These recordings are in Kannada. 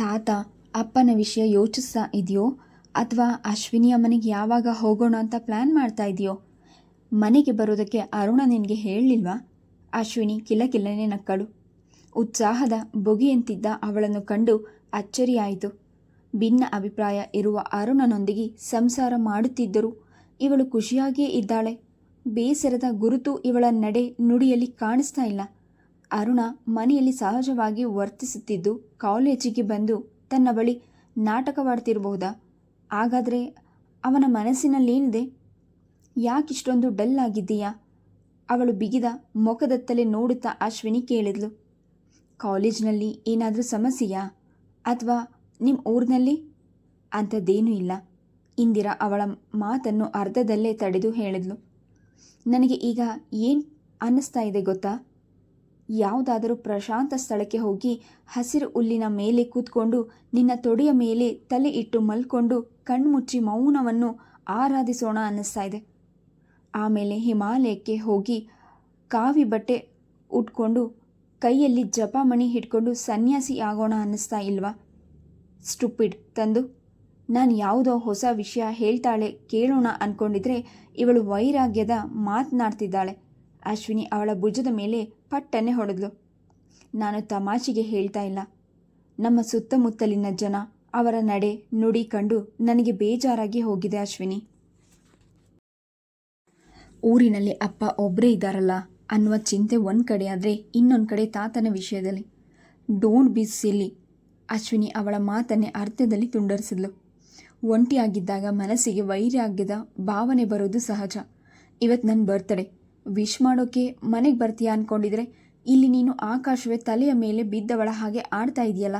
ತಾತ ಅಪ್ಪನ ವಿಷಯ ಯೋಚಿಸ್ತಾ ಇದೆಯೋ? ಅಥವಾ ಅಶ್ವಿನಿಯ ಮನೆಗೆ ಯಾವಾಗ ಹೋಗೋಣ ಅಂತ ಪ್ಲ್ಯಾನ್ ಮಾಡ್ತಾ ಇದೆಯೋ? ಮನೆಗೆ ಬರೋದಕ್ಕೆ ಅರುಣ ನಿನಗೆ ಹೇಳಲಿಲ್ವಾ? ಅಶ್ವಿನಿ ಕಿಲಕಿಲನೆ ನಕ್ಕಳು. ಉತ್ಸಾಹದ ಬೊಗೆಯಂತಿದ್ದ ಅವಳನ್ನು ಕಂಡು ಅಚ್ಚರಿಯಾಯಿತು. ಭಿನ್ನ ಅಭಿಪ್ರಾಯ ಇರುವ ಅರುಣನೊಂದಿಗೆ ಸಂಸಾರ ಮಾಡುತ್ತಿದ್ದರು ಇವಳು ಖುಷಿಯಾಗಿಯೇ ಇದ್ದಾಳೆ. ಬೇಸರದ ಗುರುತು ಇವಳ ನಡೆ ನುಡಿಯಲ್ಲಿ ಕಾಣಿಸ್ತಾ ಇಲ್ಲ. ಅರುಣ ಮನೆಯಲ್ಲಿ ಸಹಜವಾಗಿ ವರ್ತಿಸುತ್ತಿದ್ದು ಕಾಲೇಜಿಗೆ ಬಂದು ತನ್ನ ಬಳಿ ನಾಟಕವಾಡ್ತಿರಬಹುದಾ ಹಾಗಾದರೆ ಅವನ ಮನಸ್ಸಿನಲ್ಲೇನಿದೆ? ಯಾಕಿಷ್ಟೊಂದು ಡಲ್ ಆಗಿದ್ದೀಯಾ? ಅವಳು ಬಿಗಿದ ಮುಖದತ್ತಲೇ ನೋಡುತ್ತಾ ಅಶ್ವಿನಿ ಕೇಳಿದ್ಲು. ಕಾಲೇಜ್ನಲ್ಲಿ ಏನಾದರೂ ಸಮಸ್ಯೆಯಾ? ಅಥವಾ ನಿಮ್ಮ ಊರಿನಲ್ಲಿ? ಅಂಥದ್ದೇನೂ ಇಲ್ಲ. ಇಂದಿರಾ ಅವಳ ಮಾತನ್ನು ಅರ್ಧದಲ್ಲೇ ತಡೆದು ಹೇಳಿದ್ಲು. ನನಗೆ ಈಗ ಏನು ಅನ್ನಿಸ್ತಾ ಇದೆ ಗೊತ್ತಾ? ಯಾವುದಾದರೂ ಪ್ರಶಾಂತ ಸ್ಥಳಕ್ಕೆ ಹೋಗಿ ಹಸಿರು ಹುಲ್ಲಿನ ಮೇಲೆ ಕೂತ್ಕೊಂಡು ನಿನ್ನ ತೊಡೆಯ ಮೇಲೆ ತಲೆ ಇಟ್ಟು ಮಲ್ಕೊಂಡು ಕಣ್ಮುಚ್ಚಿ ಮೌನವನ್ನು ಆರಾಧಿಸೋಣ ಅನ್ನಿಸ್ತಾ ಇದೆ. ಆಮೇಲೆ ಹಿಮಾಲಯಕ್ಕೆ ಹೋಗಿ ಕಾವಿ ಬಟ್ಟೆ ಉಟ್ಕೊಂಡು ಕೈಯಲ್ಲಿ ಜಪಮಣಿ ಹಿಡ್ಕೊಂಡು ಸನ್ಯಾಸಿ ಆಗೋಣ ಅನ್ನಿಸ್ತಾ ಇಲ್ವಾ? ಸ್ಟುಪಿಡ್ ತಂದು, ನಾನು ಯಾವುದೋ ಹೊಸ ವಿಷಯ ಹೇಳ್ತಾಳೆ ಕೇಳೋಣ ಅಂದ್ಕೊಂಡಿದ್ರೆ ಇವಳು ವೈರಾಗ್ಯದ ಮಾತನಾಡ್ತಿದ್ದಾಳೆ. ಅಶ್ವಿನಿ ಅವಳ ಭುಜದ ಮೇಲೆ ಪಟ್ಟನೆ ಹೊಡೆದ್ಲು. ನಾನು ತಮಾಷೆಗೆ ಹೇಳ್ತಾ ಇಲ್ಲ. ನಮ್ಮ ಸುತ್ತಮುತ್ತಲಿನ ಜನ ಅವರ ನಡೆ ನುಡಿ ಕಂಡು ನನಗೆ ಬೇಜಾರಾಗಿ ಹೋಗಿದೆ ಅಶ್ವಿನಿ. ಊರಿನಲ್ಲಿ ಅಪ್ಪ ಒಬ್ಬರೇ ಇದ್ದಾರಲ್ಲ, ಅನ್ನುವ ಚಿಂತೆ ಒಂದು ಕಡೆ ಆದರೆ ಇನ್ನೊಂದು ಕಡೆ ತಾತನ ವಿಷಯದಲ್ಲಿ. ಡೋಂಟ್ ಬಿ ಸಿಲ್ಲಿ ಅಶ್ವಿನಿ ಅವಳ ಮಾತನ್ನೇ ಅರ್ಥದಲ್ಲಿ ತುಂಡರಿಸಿದ್ಲು. ಒಂಟಿಯಾಗಿದ್ದಾಗ ಮನಸ್ಸಿಗೆ ವೈರಾಗ್ಯದ ಭಾವನೆ ಬರೋದು ಸಹಜ. ಇವತ್ತು ನನ್ನ ಬರ್ತಡೆ ವಿಶ್ ಮಾಡೋಕ್ಕೆ ಮನೆಗೆ ಬರ್ತೀಯಾ ಅಂದ್ಕೊಂಡಿದ್ರೆ ಇಲ್ಲಿ ನೀನು ಆಕಾಶವೇ ತಲೆಯ ಮೇಲೆ ಬಿದ್ದವಳ ಹಾಗೆ ಆಡ್ತಾ ಇದೆಯಲ್ಲ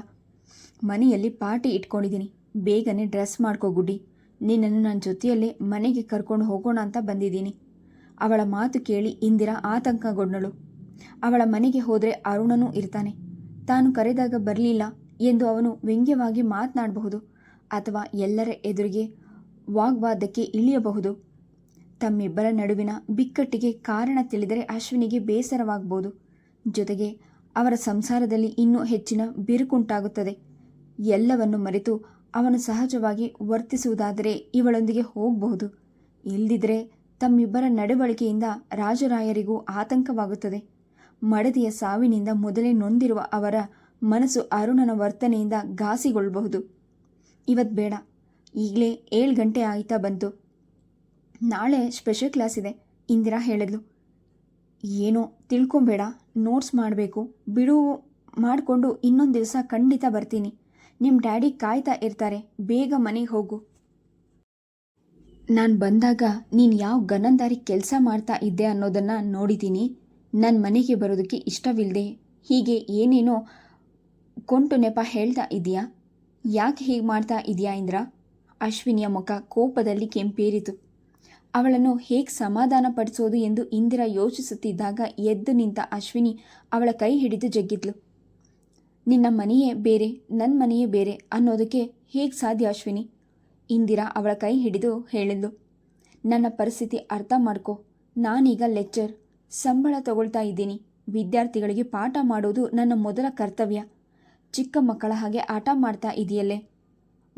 ಮನೆಯಲ್ಲಿ ಪಾರ್ಟಿ ಇಟ್ಕೊಂಡಿದ್ದೀನಿ. ಬೇಗನೆ ಡ್ರೆಸ್ ಮಾಡ್ಕೋ ಗುಡ್ಡಿ. ನಿನ್ನನ್ನು ನನ್ನ ಜೊತೆಯಲ್ಲೇ ಮನೆಗೆ ಕರ್ಕೊಂಡು ಹೋಗೋಣ ಅಂತ ಬಂದಿದ್ದೀನಿ. ಅವಳ ಮಾತು ಕೇಳಿ ಇಂದಿರಾ ಆತಂಕಗೊಂಡಳು. ಅವಳ ಮನೆಗೆ ಹೋದರೆ ಅರುಣನೂ ಇರ್ತಾನೆ. ತಾನು ಕರೆದಾಗ ಬರಲಿಲ್ಲ ಎಂದು ಅವನು ವ್ಯಂಗ್ಯವಾಗಿ ಮಾತನಾಡಬಹುದು ಅಥವಾ ಎಲ್ಲರ ಎದುರಿಗೆ ವಾಗ್ವಾದಕ್ಕೆ ಇಳಿಯಬಹುದು. ತಮ್ಮಿಬ್ಬರ ನಡುವಿನ ಬಿಕ್ಕಟ್ಟಿಗೆ ಕಾರಣ ತಿಳಿದರೆ ಅಶ್ವಿನಿಗೆ ಬೇಸರವಾಗಬಹುದು ಜೊತೆಗೆ ಅವರ ಸಂಸಾರದಲ್ಲಿ ಇನ್ನೂ ಹೆಚ್ಚಿನ ಬಿರುಕುಂಟಾಗುತ್ತದೆ. ಎಲ್ಲವನ್ನು ಮರೆತು ಅವನು ಸಹಜವಾಗಿ ವರ್ತಿಸುವುದಾದರೆ ಇವಳೊಂದಿಗೆ ಹೋಗಬಹುದು. ಇಲ್ದಿದ್ರೆ ತಮ್ಮಿಬ್ಬರ ನಡವಳಿಕೆಯಿಂದ ರಾಜರಾಯರಿಗೂ ಆತಂಕವಾಗುತ್ತದೆ. ಮಡದಿಯ ಸಾವಿನಿಂದ ಮೊದಲೇ ನೊಂದಿರುವ ಅವರ ಮನಸ್ಸು ಅರುಣನ ವರ್ತನೆಯಿಂದ ಘಾಸಿಗೊಳ್ಳಬಹುದು ಇವತ್ತು ಬೇಡ. ಈಗಲೇ ಏಳು ಗಂಟೆ ಆಯಿತಾ ಬಂತು. ನಾಳೆ ಸ್ಪೆಷಲ್ ಕ್ಲಾಸ್ ಇದೆ, ಇಂದಿರಾ ಹೇಳಿದ್ಲು. ಏನೋ ತಿಳ್ಕೊಂಬೇಡ ನೋಟ್ಸ್ ಮಾಡಬೇಕು ಬಿಡುವು ಮಾಡಿಕೊಂಡು ಇನ್ನೊಂದು ದಿವಸ ಖಂಡಿತ ಬರ್ತೀನಿ. ನಿಮ್ಮ ಡ್ಯಾಡಿ ಕಾಯ್ತಾ ಇರ್ತಾರೆ, ಬೇಗ ಮನೆಗೆ ಹೋಗು. ನಾನು ಬಂದಾಗ ನೀನು ಯಾವ ಗನಂದಾರಿ ಕೆಲಸ ಮಾಡ್ತಾ ಇದ್ದೆ ಅನ್ನೋದನ್ನು ನೋಡಿದ್ದೀನಿ ನನ್ನ ಮನೆಗೆ ಬರೋದಕ್ಕೆ ಇಷ್ಟವಿಲ್ಲದೆ ಹೀಗೆ ಏನೇನೋ ಕೊಂಟು ನೆಪ ಹೇಳ್ತಾ ಇದೆಯಾ ಯಾಕೆ ಹೀಗೆ ಮಾಡ್ತಾ ಇದೆಯಾ ಇಂದ್ರ? ಅಶ್ವಿನಿಯ ಮುಖ ಕೋಪದಲ್ಲಿ ಕೆಂಪೇರಿತು. ಅವಳನ್ನು ಹೇಗೆ ಸಮಾಧಾನ ಪಡಿಸೋದು ಎಂದು ಇಂದಿರಾ ಯೋಚಿಸುತ್ತಿದ್ದಾಗ ಎದ್ದು ನಿಂತ ಅಶ್ವಿನಿ ಅವಳ ಕೈ ಹಿಡಿದು ಜಗ್ಗಿದ್ಲು. ನಿನ್ನ ಮನೆಯೇ ಬೇರೆ ನನ್ನ ಮನೆಯೇ ಬೇರೆ ಅನ್ನೋದಕ್ಕೆ ಹೇಗೆ ಸಾಧ್ಯ ಅಶ್ವಿನಿ? ಇಂದಿರಾ ಅವಳ ಕೈ ಹಿಡಿದು ಹೇಳಿದ್ಲು. ನನ್ನ ಪರಿಸ್ಥಿತಿ ಅರ್ಥ ಮಾಡ್ಕೋ. ನಾನೀಗ ಲೆಕ್ಚರ್ ಸಂಬಳ ತಗೊಳ್ತಾ ಇದ್ದೀನಿ. ವಿದ್ಯಾರ್ಥಿಗಳಿಗೆ ಪಾಠ ಮಾಡೋದು ನನ್ನ ಮೊದಲ ಕರ್ತವ್ಯ. ಚಿಕ್ಕ ಮಕ್ಕಳ ಹಾಗೆ ಆಟ ಮಾಡ್ತಾ ಇದೆಯಲ್ಲೇ.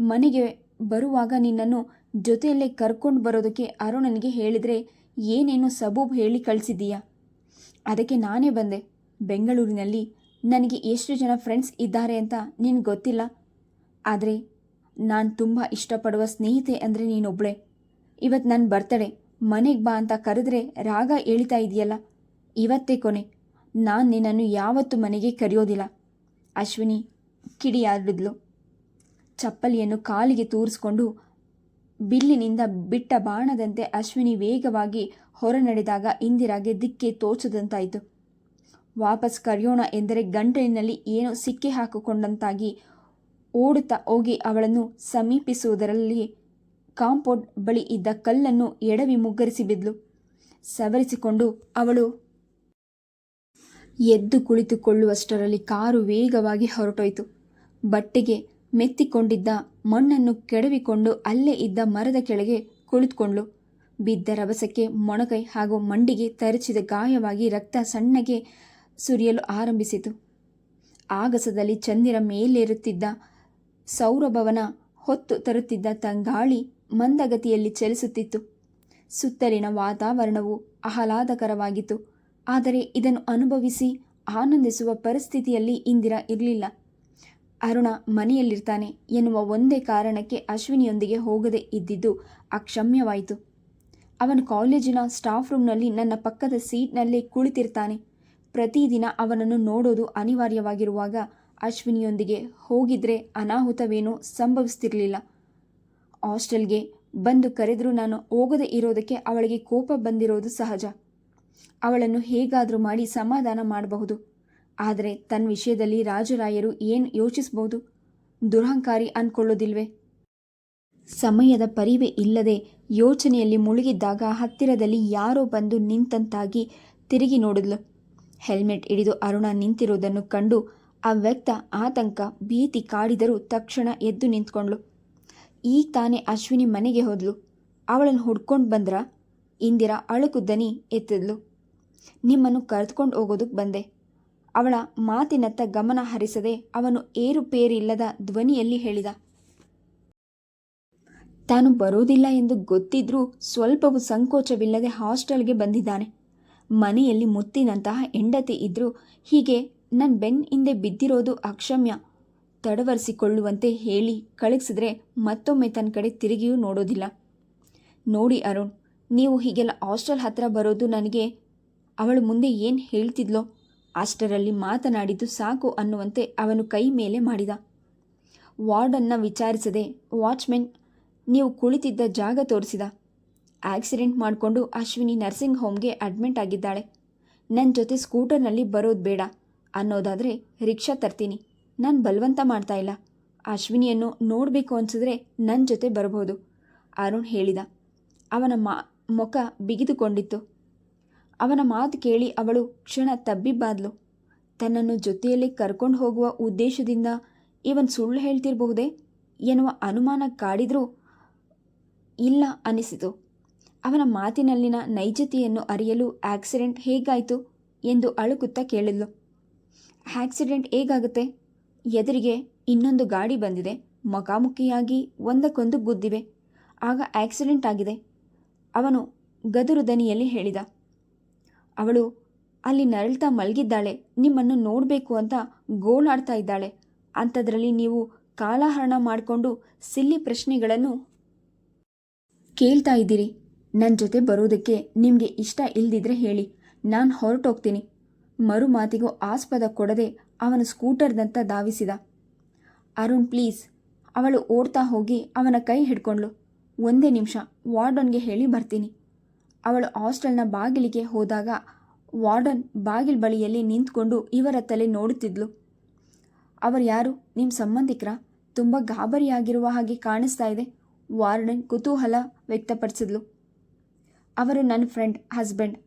ಮನೆಗೆ ಬರುವಾಗ ನಿನ್ನನ್ನು ಜೊತೆಯಲ್ಲೇ ಕರ್ಕೊಂಡು ಬರೋದಕ್ಕೆ ಅರುಣನಿಗೆ ಹೇಳಿದರೆ, ಏನೇನು ಸಬೂಬ್ ಹೇಳಿ ಕಳಿಸಿದ್ದೀಯಾ? ಅದಕ್ಕೆ ನಾನೇ ಬಂದೆ. ಬೆಂಗಳೂರಿನಲ್ಲಿ ನನಗೆ ಎಷ್ಟು ಜನ ಫ್ರೆಂಡ್ಸ್ ಇದ್ದಾರೆ ಅಂತ ನಿನಗೆ ಗೊತ್ತಿಲ್ಲ? ಆದರೆ ನಾನು ತುಂಬ ಇಷ್ಟಪಡುವ ಸ್ನೇಹಿತೆ ಅಂದರೆ ನೀನೊಬ್ಬಳೆ ಇವತ್ತು ನನ್ನ ಬರ್ತಡೆ ಮನೆಗೆ ಬಾ ಅಂತ ಕರೆದ್ರೆ ರಾಗ ಎಳಿತಾ ಇದೆಯಲ್ಲ? ಇವತ್ತೇ ಕೊನೆ. ನಾನು ನಿನ್ನನ್ನು ಯಾವತ್ತೂ ಮನೆಗೆ ಕರೆಯೋದಿಲ್ಲ. ಅಶ್ವಿನಿ ಕಿಡಿಯಾಡಿದ್ಲು. ಚಪ್ಪಲಿಯನ್ನು ಕಾಲಿಗೆ ತೂರಿಸ್ಕೊಂಡು ಬಿಲ್ಲಿನಿಂದ ಬಿಟ್ಟ ಬಾಣದಂತೆ ಅಶ್ವಿನಿ ವೇಗವಾಗಿ ಹೊರ ನಡೆದಾಗ ಇಂದಿರಾಗೆ ದಿಕ್ಕೆ ತೋಚದಂತಾಯಿತು. ವಾಪಸ್ ಕರೆಯೋಣ ಎಂದರೆ ಗಂಟಲಿನಲ್ಲಿ ಏನೋ ಸಿಕ್ಕಿ ಹಾಕಿಕೊಂಡಂತಾಗಿ ಓಡುತ್ತಾ ಹೋಗಿ ಅವಳನ್ನು ಸಮೀಪಿಸುವುದರಲ್ಲಿ ಕಾಂಪೌಂಡ್ ಬಳಿ ಇದ್ದ ಕಲ್ಲನ್ನು ಎಡವಿ ಮುಗ್ಗರಿಸಿ ಬಿದ್ಲು. ಸವರಿಸಿಕೊಂಡು ಅವಳು ಎದ್ದು ಕುಳಿತುಕೊಳ್ಳುವಷ್ಟರಲ್ಲಿ ಕಾರು ವೇಗವಾಗಿ ಹೊರಟೋಯಿತು. ಬಟ್ಟೆಗೆ ಮೆತ್ತಿಕೊಂಡಿದ್ದ ಮಣ್ಣನ್ನು ಕೆಡವಿಕೊಂಡು ಅಲ್ಲೇ ಇದ್ದ ಮರದ ಕೆಳಗೆ ಕುಳಿತುಕೊಂಡ್ಳು. ಬಿದ್ದ ರಭಸಕ್ಕೆ ಮೊಣಕೈ ಹಾಗೂ ಮಂಡಿಗೆ ತರಚಿದ ಗಾಯವಾಗಿ ರಕ್ತ ಸಣ್ಣಗೆ ಸುರಿಯಲು ಆರಂಭಿಸಿತು. ಆಗಸದಲ್ಲಿ ಚಂದಿರ ಮೇಲೇರುತ್ತಿದ್ದ ಸೌರಭವನ ಹೊತ್ತು ತರುತ್ತಿದ್ದ ತಂಗಾಳಿ ಮಂದಗತಿಯಲ್ಲಿ ಚಲಿಸುತ್ತಿತ್ತು. ಸುತ್ತಲಿನ ವಾತಾವರಣವು ಆಹ್ಲಾದಕರವಾಗಿತ್ತು. ಆದರೆ ಇದನ್ನು ಅನುಭವಿಸಿ ಆನಂದಿಸುವ ಪರಿಸ್ಥಿತಿಯಲ್ಲಿ ಇಂದಿರಾ ಇರಲಿಲ್ಲ. ಅರುಣ ಮನೆಯಲ್ಲಿರ್ತಾನೆ ಎನ್ನುವ ಒಂದೇ ಕಾರಣಕ್ಕೆ ಅಶ್ವಿನಿಯೊಂದಿಗೆ ಹೋಗದೆ ಇದ್ದಿದ್ದು ಅಕ್ಷಮ್ಯವಾಯಿತು. ಅವನು ಕಾಲೇಜಿನ ಸ್ಟಾಫ್ ರೂಮ್ನಲ್ಲಿ ನನ್ನ ಪಕ್ಕದ ಸೀಟ್ನಲ್ಲೇ ಕುಳಿತಿರ್ತಾನೆ. ಪ್ರತಿದಿನ ಅವನನ್ನು ನೋಡೋದು ಅನಿವಾರ್ಯವಾಗಿರುವಾಗ ಅಶ್ವಿನಿಯೊಂದಿಗೆ ಹೋಗಿದ್ರೆ ಅನಾಹುತವೇನೂ ಸಂಭವಿಸ್ತಿರಲಿಲ್ಲ. ಹಾಸ್ಟೆಲ್ಗೆ ಬಂದು ಕರೆದರೂ ನಾನು ಹೋಗದೆ ಇರೋದಕ್ಕೆ ಅವಳಿಗೆ ಕೋಪ ಬಂದಿರೋದು ಸಹಜ. ಅವಳನ್ನು ಹೇಗಾದರೂ ಮಾಡಿ ಸಮಾಧಾನ ಮಾಡಬಹುದು. ಆದರೆ ತನ್ನ ವಿಷಯದಲ್ಲಿ ರಾಜರಾಯರು ಏನು ಯೋಚಿಸಬಹುದು ದುರಹಂಕಾರಿ ಅನ್ಕೊಳ್ಳೋದಿಲ್ವೇ? ಸಮಯದ ಪರಿವೆ ಇಲ್ಲದೆ ಯೋಚನೆಯಲ್ಲಿ ಮುಳುಗಿದ್ದಾಗ ಹತ್ತಿರದಲ್ಲಿ ಯಾರೋ ಬಂದು ನಿಂತಂತಾಗಿ ತಿರುಗಿ ನೋಡಿದ್ಲು. ಹೆಲ್ಮೆಟ್ ಹಿಡಿದು ಅರುಣ ನಿಂತಿರುವುದನ್ನು ಕಂಡು ಆ ವ್ಯಕ್ತ ಆತಂಕ ಭೀತಿ ಕಾಡಿದರೂ ತಕ್ಷಣ ಎದ್ದು ನಿಂತ್ಕೊಂಡ್ಳು. ಈಗ ತಾನೇ ಅಶ್ವಿನಿ ಮನೆಗೆ ಹೋದ್ಲು. ಅವಳನ್ನು ಹುಡ್ಕೊಂಡು ಬಂದ್ರ? ಇಂದಿರಾ ದನಿ ಎತ್ತಿದ್ಲು. ನಿಮ್ಮನ್ನು ಕರೆದುಕೊಂಡು ಹೋಗೋದಕ್ಕೆ ಬಂದೆ. ಅವಳ ಮಾತಿನತ್ತ ಗಮನ ಹರಿಸದೆ ಅವನು ಏರುಪೇರಿಲ್ಲದ ಧ್ವನಿಯಲ್ಲಿ ಹೇಳಿದ, ತಾನು ಬರೋದಿಲ್ಲ ಎಂದು ಗೊತ್ತಿದ್ರೂ ಸ್ವಲ್ಪವೂ ಸಂಕೋಚವಿಲ್ಲದೆ ಹಾಸ್ಟೆಲ್ಗೆ ಬಂದಿದ್ದಾನೆ. ಮನೆಯಲ್ಲಿ ಮುತ್ತಿನಂತಹ ಹೆಂಡತಿ ಇದ್ರೂ ಹೀಗೆ ನನ್ನ ಬೆನ್ ಹಿಂದೆ ಬಿದ್ದಿರೋದು ಅಕ್ಷಮ್ಯ. ತಡವರಿಸಿಕೊಳ್ಳುವಂತೆ ಹೇಳಿ ಕಳಿಸಿದ್ರೆ ಮತ್ತೊಮ್ಮೆ ತನ್ನ ಕಡೆ ತಿರುಗಿಯೂ ನೋಡೋದಿಲ್ಲ. ನೋಡಿ ಅರುಣ್, ನೀವು ಹೀಗೆಲ್ಲ ಹಾಸ್ಟೆಲ್ ಹತ್ರ ಬರೋದು ನನಗೆ, ಅವಳು ಮುಂದೆ ಏನು ಹೇಳ್ತಿದ್ಲೋ ಅಷ್ಟರಲ್ಲಿ ಮಾತನಾಡಿದ್ದು ಸಾಕು ಅನ್ನುವಂತೆ ಅವನು ಕೈ ಮೇಲೆ ಮಾಡಿದ. ವಾರ್ಡನ್ನ ವಿಚಾರಿಸದೆ, ವಾಚ್ಮೆನ್, ನೀವು ಕುಳಿತಿದ್ದ ಜಾಗ ತೋರಿಸಿದ. ಆಕ್ಸಿಡೆಂಟ್ ಮಾಡಿಕೊಂಡು ಅಶ್ವಿನಿ ನರ್ಸಿಂಗ್ ಹೋಮ್ಗೆ ಅಡ್ಮಿಟ್ ಆಗಿದ್ದಾಳೆ. ನನ್ನ ಜೊತೆ ಸ್ಕೂಟರ್ನಲ್ಲಿ ಬರೋದು ಬೇಡ. ಅನ್ನೋದಾದರೆ ರಿಕ್ಷಾ ತರ್ತೀನಿ. ನಾನು ಬಲವಂತ ಮಾಡ್ತಾ ಇಲ್ಲ. ಅಶ್ವಿನಿಯನ್ನು ನೋಡಬೇಕು ಅನಿಸಿದ್ರೆ ನನ್ನ ಜೊತೆ ಬರಬಹುದು ಅರುಣ್ ಹೇಳಿದ. ಅವನ ಮಾ, ಮುಖ ಬಿಗಿದುಕೊಂಡಿತ್ತು. ಅವನ ಮಾತು ಕೇಳಿ ಅವಳು ಕ್ಷಣ ತಬ್ಬಿಬ್ಬಾದ್ಲು ತನ್ನನ್ನು ಜೊತೆಯಲ್ಲಿ ಕರ್ಕೊಂಡು ಹೋಗುವ ಉದ್ದೇಶದಿಂದ ಇವನ್ ಸುಳ್ಳು ಹೇಳ್ತಿರಬಹುದೇ ಎನ್ನುವ ಅನುಮಾನ ಕಾಡಿದ್ರೂ ಇಲ್ಲ ಅನಿಸಿತು. ಅವನ ಮಾತಿನಲ್ಲಿನ ನೈಜತೆಯನ್ನು ಅರಿಯಲು ಆಕ್ಸಿಡೆಂಟ್ ಹೇಗಾಯಿತು ಎಂದು ಅಳುಕುತ್ತಾ ಕೇಳಿದ್ಲು. ಆಕ್ಸಿಡೆಂಟ್ ಹೇಗಾಗುತ್ತೆ? ಎದುರಿಗೆ ಇನ್ನೊಂದು ಗಾಡಿ ಬಂದಿದೆ. ಮುಖಾಮುಖಿಯಾಗಿ ಒಂದಕ್ಕೊಂದು ಗುದ್ದಿವೆ. ಆಗ ಆಕ್ಸಿಡೆಂಟ್ ಆಗಿದೆ. ಅವನು ಗದುರು ದನಿಯಲ್ಲಿ ಹೇಳಿದ. ಅವಳು, ಅಲ್ಲಿ ನರಳ್ತಾ ಮಲಗಿದ್ದಾಳೆ, ನಿಮ್ಮನ್ನು ನೋಡಬೇಕು ಅಂತ ಗೋಳಾಡ್ತಾ ಇದ್ದಾಳೆ. ಅಂಥದ್ರಲ್ಲಿ ನೀವು ಕಾಲಹರಣ ಮಾಡಿಕೊಂಡು ಸಿಲ್ಲಿ ಪ್ರಶ್ನೆಗಳನ್ನು ಕೇಳ್ತಾ ಇದ್ದೀರಿ. ನನ್ನ ಜೊತೆ ಬರೋದಕ್ಕೆ ನಿಮಗೆ ಇಷ್ಟ ಇಲ್ದಿದ್ರೆ ಹೇಳಿ, ನಾನು ಹೊರಟೋಗ್ತೀನಿ. ಮರು ಮಾತಿಗೂ ಆಸ್ಪದ ಕೊಡದೆ ಅವನ ಸ್ಕೂಟರ್ದಂತ ಧಾವಿಸಿದ. ಅರುಣ್ ಪ್ಲೀಸ್, ಅವಳು ಓಡ್ತಾ ಹೋಗಿ ಅವನ ಕೈ ಹಿಡ್ಕೊಂಡ್ಳು. ಒಂದೇ ನಿಮಿಷ, ವಾರ್ಡನ್ಗೆ ಹೇಳಿ ಬರ್ತೀನಿ. ಅವಳು ಹಾಸ್ಟೆಲ್ನ ಬಾಗಿಲಿಗೆ ಹೋದಾಗ ವಾರ್ಡನ್ ಬಾಗಿಲು ಬಳಿಯಲ್ಲಿ ನಿಂತ್ಕೊಂಡು ಇವರ ತಲೆ ನೋಡುತ್ತಿದ್ಲು. ಅವರು ಯಾರು? ನಿಮ್ಮ ಸಂಬಂಧಿಕರ? ತುಂಬ ಗಾಬರಿಯಾಗಿರುವ ಹಾಗೆ ಕಾಣಿಸ್ತಾ ಇದೆ, ವಾರ್ಡನ್ ಕುತೂಹಲ ವ್ಯಕ್ತಪಡಿಸಿದ್ಲು ಅವರು ನನ್ನ ಫ್ರೆಂಡ್, ಹಸ್ಬೆಂಡ್.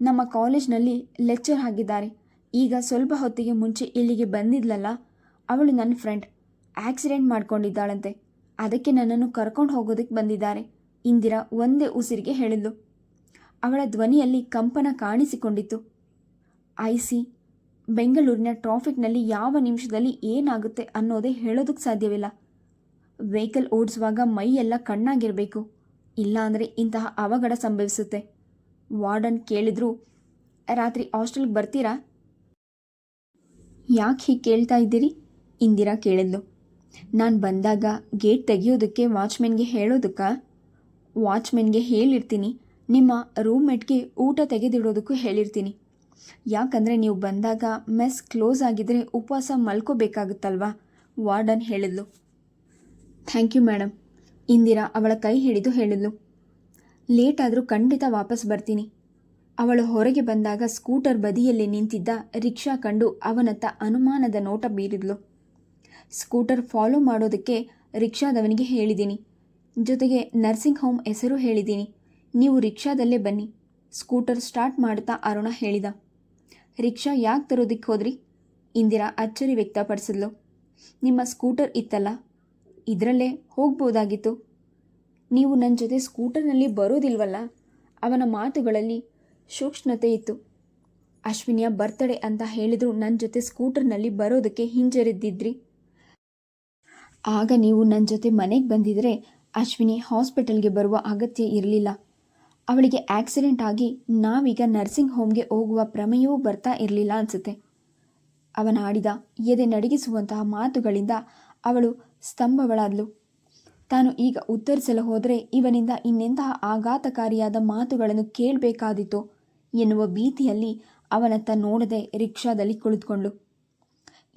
ನಮ್ಮ ಕಾಲೇಜ್ನಲ್ಲಿ ಲೆಕ್ಚರ್ ಆಗಿದ್ದಾರೆ. ಈಗ ಸ್ವಲ್ಪ ಹೊತ್ತಿಗೆ ಮುಂಚೆ ಇಲ್ಲಿಗೆ ಬಂದಿದ್ಲಲ್ಲ, ಅವಳು ನನ್ನ ಫ್ರೆಂಡ್. ಆಕ್ಸಿಡೆಂಟ್ ಮಾಡ್ಕೊಂಡಿದ್ದಾಳಂತೆ. ಅದಕ್ಕೆ ನನ್ನನ್ನು ಕರ್ಕೊಂಡು ಹೋಗೋದಕ್ಕೆ ಬಂದಿದ್ದಾರೆ, ಇಂದಿರಾ ಒಂದೇ ಉಸಿರಿಗೆ ಹೇಳಿದ್ಲು. ಅವಳ ಧ್ವನಿಯಲ್ಲಿ ಕಂಪನ ಕಾಣಿಸಿಕೊಂಡಿತ್ತು ಐಸಿ, ಬೆಂಗಳೂರಿನ ಟ್ರಾಫಿಕ್ನಲ್ಲಿ ಯಾವ ನಿಮಿಷದಲ್ಲಿ ಏನಾಗುತ್ತೆ ಅನ್ನೋದೇ ಹೇಳೋದಕ್ಕೆ ಸಾಧ್ಯವಿಲ್ಲ. ವೆಹಿಕಲ್ ಓಡಿಸುವಾಗ ಮೈಯೆಲ್ಲ ಕಣ್ಣಾಗಿರಬೇಕು. ಇಲ್ಲಾಂದರೆ ಇಂತಹ ಅವಘಡ ಸಂಭವಿಸುತ್ತೆ. ವಾರ್ಡನ್ ಕೇಳಿದ್ರು, ರಾತ್ರಿ ಹಾಸ್ಟೆಲ್ಗೆ ಬರ್ತೀರಾ? ಯಾಕೆ ಹೀಗೆ ಕೇಳ್ತಾ ಇದ್ದೀರಿ? ಇಂದಿರಾ ಕೇಳಿದ್ಲು. ನಾನು ಬಂದಾಗ ಗೇಟ್ ತೆಗೆಯೋದಕ್ಕೆ ವಾಚ್ಮೆನ್ಗೆ ಹೇಳೋದಕ್ಕ? ವಾಚ್ಮೆನ್ಗೆ ಹೇಳಿರ್ತೀನಿ. ನಿಮ್ಮ ರೂಮ್ಮೇಟ್ಗೆ ಊಟ ತೆಗೆದಿಡೋದಕ್ಕೂ ಹೇಳಿರ್ತೀನಿ. ಯಾಕಂದರೆ ನೀವು ಬಂದಾಗ ಮೆಸ್ ಕ್ಲೋಸ್ ಆಗಿದ್ದರೆ ಉಪವಾಸ ಮಲ್ಕೋಬೇಕಾಗುತ್ತಲ್ವಾ? ವಾರ್ಡನ್ ಹೇಳಿದ್ಲು. ಥ್ಯಾಂಕ್ ಯು ಮೇಡಮ್ ಇಂದಿರಾ ಅವಳ ಕೈ ಹಿಡಿದು ಹೇಳಿದ್ಲು. ಲೇಟ್ ಆದರೂ ಖಂಡಿತ ವಾಪಸ್ ಬರ್ತೀನಿ. ಅವಳು ಹೊರಗೆ ಬಂದಾಗ ಸ್ಕೂಟರ್ ಬದಿಯಲ್ಲಿ ನಿಂತಿದ್ದ ರಿಕ್ಷಾ ಕಂಡು ಅವನತ್ತ ಅನುಮಾನದ ನೋಟ ಬೀರಿದ್ಲು. ಸ್ಕೂಟರ್ ಫಾಲೋ ಮಾಡೋದಕ್ಕೆ ರಿಕ್ಷಾದವನಿಗೆ ಹೇಳಿದ್ದೀನಿ. ಜೊತೆಗೆ ನರ್ಸಿಂಗ್ ಹೋಮ್ ಹೆಸರು ಹೇಳಿದ್ದೀನಿ. ನೀವು ರಿಕ್ಷಾದಲ್ಲೇ ಬನ್ನಿ. ಸ್ಕೂಟರ್ ಸ್ಟಾರ್ಟ್ ಮಾಡ್ತಾ ಅರುಣ ಹೇಳಿದ. ರಿಕ್ಷಾ ಯಾಕೆ ತರೋದಕ್ಕೆ ಹೋದ್ರಿ? ಇಂದಿರಾ ಅಚ್ಚರಿ ವ್ಯಕ್ತಪಡಿಸಿದ್ಲು. ನಿಮ್ಮ ಸ್ಕೂಟರ್ ಇತ್ತಲ್ಲ? ಇದರಲ್ಲೇ ಹೋಗ್ಬೋದಾಗಿತ್ತು. ನೀವು ನನ್ನ ಜೊತೆ ಸ್ಕೂಟರ್ನಲ್ಲಿ ಬರೋದಿಲ್ವಲ್ಲ? ಅವನ ಮಾತುಗಳಲ್ಲಿ ಸೂಕ್ಷ್ಮತೆ ಇತ್ತು. ಅಶ್ವಿನಿಯ ಬರ್ತಡೆ ಅಂತ ಹೇಳಿದ್ರು ನನ್ನ ಜೊತೆ ಸ್ಕೂಟರ್ನಲ್ಲಿ ಬರೋದಕ್ಕೆ ಹಿಂಜರಿದ್ದಿದ್ರಿ. ಆಗ ನೀವು ನನ್ನ ಜೊತೆ ಮನೆಗೆ ಬಂದಿದ್ರೆ ಅಶ್ವಿನಿ ಹಾಸ್ಪಿಟಲ್ಗೆ ಬರುವ ಅಗತ್ಯ ಇರಲಿಲ್ಲ. ಅವಳಿಗೆ ಆಕ್ಸಿಡೆಂಟ್ ಆಗಿ ನಾವೀಗ ನರ್ಸಿಂಗ್ ಹೋಮ್ಗೆ ಹೋಗುವ ಪ್ರಮೇಯವೂ ಬರ್ತಾ ಇರಲಿಲ್ಲ ಅನಿಸುತ್ತೆ. ಅವನ ಆಡಿದ ಎದೆ ನಡಗಿಸುವಂತಹ ಮಾತುಗಳಿಂದ ಅವಳು ಸ್ತಂಭಗಳಾದ್ಲು. ತಾನು ಈಗ ಉತ್ತರಿಸಲು ಹೋದರೆ ಇವನಿಂದ ಇನ್ನೆಂತಹ ಆಘಾತಕಾರಿಯಾದ ಮಾತುಗಳನ್ನು ಕೇಳಬೇಕಾದೀತು ಎನ್ನುವ ಭೀತಿಯಲ್ಲಿ ಅವನತ್ತ ನೋಡದೆ ರಿಕ್ಷಾದಲ್ಲಿ ಕುಳಿತುಕೊಂಡು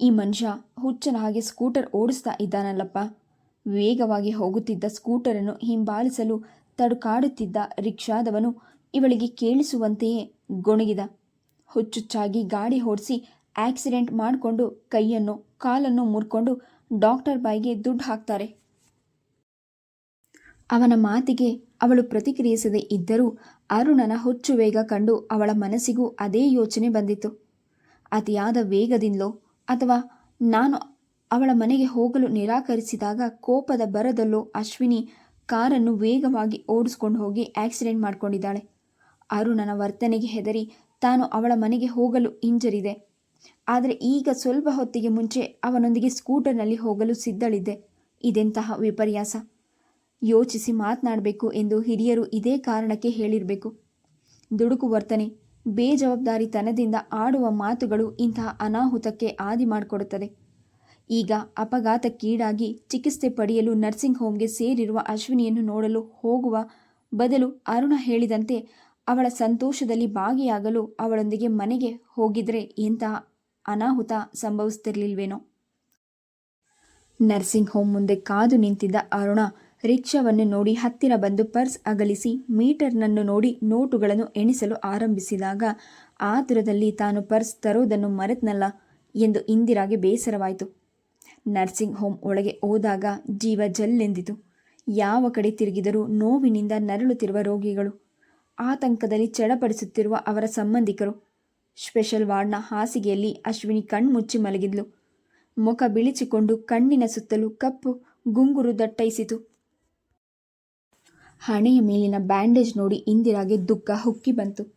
ಈ ಮನುಷ್ಯ ಹುಚ್ಚನ ಹಾಗೆ ಸ್ಕೂಟರ್ ಓಡಿಸ್ತಾ ಇದ್ದಾನಲ್ಲಪ್ಪ. ವೇಗವಾಗಿ ಹೋಗುತ್ತಿದ್ದ ಸ್ಕೂಟರನ್ನು ಹಿಂಬಾಲಿಸಲು ತಡುಕಾಡುತ್ತಿದ್ದ ರಿಕ್ಷಾದವನು ಇವಳಿಗೆ ಕೇಳಿಸುವಂತೆಯೇ ಗೊಣಗಿದ. ಹುಚ್ಚುಚ್ಚಾಗಿ ಗಾಡಿ ಓಡಿಸಿ ಆಕ್ಸಿಡೆಂಟ್ ಮಾಡಿಕೊಂಡು ಕೈಯನ್ನು, ಕಾಲನ್ನು ಮುರ್ಕೊಂಡು ಡಾಕ್ಟರ್ ಬಾಯಿಗೆ ದುಡ್ಡು ಹಾಕ್ತಾರೆ. ಅವನ ಮಾತಿಗೆ ಅವಳು ಪ್ರತಿಕ್ರಿಯಿಸದೆ ಇದ್ದರೂ ಅರುಣನ ಹುಚ್ಚು ವೇಗ ಕಂಡು ಅವಳ ಮನಸ್ಸಿಗೂ ಅದೇ ಯೋಚನೆ ಬಂದಿತು ಅತಿಯಾದ ವೇಗದಿಂದಲೋ ಅಥವಾ ನಾನು ಅವಳ ಮನೆಗೆ ಹೋಗಲು ನಿರಾಕರಿಸಿದಾಗ ಕೋಪದ ಬರದಲ್ಲೋ ಅಶ್ವಿನಿ ಕಾರನ್ನು ವೇಗವಾಗಿ ಓಡಿಸ್ಕೊಂಡು ಹೋಗಿ ಆಕ್ಸಿಡೆಂಟ್ ಮಾಡಿಕೊಂಡಿದ್ದಾಳೆ. ಅರುಣನ ವರ್ತನೆಗೆ ಹೆದರಿ ತಾನು ಅವಳ ಮನೆಗೆ ಹೋಗಲು ಹಿಂಜರಿದೆ. ಆದರೆ ಈಗ ಸ್ವಲ್ಪ ಹೊತ್ತಿಗೆ ಮುಂಚೆ ಅವನೊಂದಿಗೆ ಸ್ಕೂಟರ್ನಲ್ಲಿ ಹೋಗಲು ಸಿದ್ಧಳಿದ್ದೆ. ಇದೆಂತಹ ವಿಪರ್ಯಾಸ? ಯೋಚಿಸಿ ಮಾತನಾಡಬೇಕು ಎಂದು ಹಿರಿಯರು ಇದೇ ಕಾರಣಕ್ಕೆ ಹೇಳಿರಬೇಕು. ದುಡುಕು ವರ್ತನೆ, ಬೇಜವಾಬ್ದಾರಿತನದಿಂದ ಆಡುವ ಮಾತುಗಳು ಇಂತಹ ಅನಾಹುತಕ್ಕೆ ಆದಿ ಮಾಡಿಕೊಡುತ್ತದೆ. ಈಗ ಅಪಘಾತಕ್ಕೀಡಾಗಿ ಚಿಕಿತ್ಸೆ ಪಡೆಯಲು ನರ್ಸಿಂಗ್ ಹೋಮ್ಗೆ ಸೇರಿರುವ ಅಶ್ವಿನಿಯನ್ನು ನೋಡಲು ಹೋಗುವ ಬದಲು ಅರುಣ ಹೇಳಿದಂತೆ ಅವಳ ಸಂತೋಷದಲ್ಲಿ ಭಾಗಿಯಾಗಲು ಅವಳೊಂದಿಗೆ ಮನೆಗೆ ಹೋಗಿದ್ರೆ ಎಂತಹ ಅನಾಹುತ ಸಂಭವಿಸ್ತಿರ್ಲಿಲ್ವೇನೋ. ನರ್ಸಿಂಗ್ ಹೋಮ್ ಮುಂದೆ ಕಾದು ನಿಂತಿದ್ದ ಅರುಣ ರಿಕ್ಷಾವನ್ನು ನೋಡಿ ಹತ್ತಿರ ಬಂದು ಪರ್ಸ್ ಅಗಲಿಸಿ ಮೀಟರ್ನನ್ನು ನೋಡಿ ನೋಟುಗಳನ್ನು ಎಣಿಸಲು ಆರಂಭಿಸಿದಾಗ ಆತುರದಲ್ಲಿ ತಾನು ಪರ್ಸ್ ತರೋದನ್ನು ಮರೆತ್ನಲ್ಲ ಎಂದು ಇಂದಿರಾಗೆ ಬೇಸರವಾಯಿತು. ನರ್ಸಿಂಗ್ ಹೋಮ್ ಒಳಗೆ ಹೋದಾಗ ಜೀವ ಜಲ್ಲೆಂದಿತು. ಯಾವ ಕಡೆ ತಿರುಗಿದರೂ ನೋವಿನಿಂದ ನರಳುತ್ತಿರುವ ರೋಗಿಗಳು, ಆತಂಕದಲ್ಲಿ ಚಡಪಡಿಸುತ್ತಿರುವ ಅವರ ಸಂಬಂಧಿಕರು. ಸ್ಪೆಷಲ್ ವಾರ್ಡ್ನ ಹಾಸಿಗೆಯಲ್ಲಿ ಅಶ್ವಿನಿ ಕಣ್ಮುಚ್ಚಿ ಮಲಗಿದ್ಲು. ಮುಖ ಬಿಳಿಚಿಕೊಂಡು ಕಣ್ಣಿನ ಸುತ್ತಲೂ ಕಪ್ಪು ಗುಂಗುರು ದಟ್ಟೈಸಿತು. ಹಣೆಯ ಮೇಲಿನ ಬ್ಯಾಂಡೇಜ್ ನೋಡಿ ಇಂದಿರಾಗೆ ದುಃಖ ಹುಕ್ಕಿ ಬಂತು.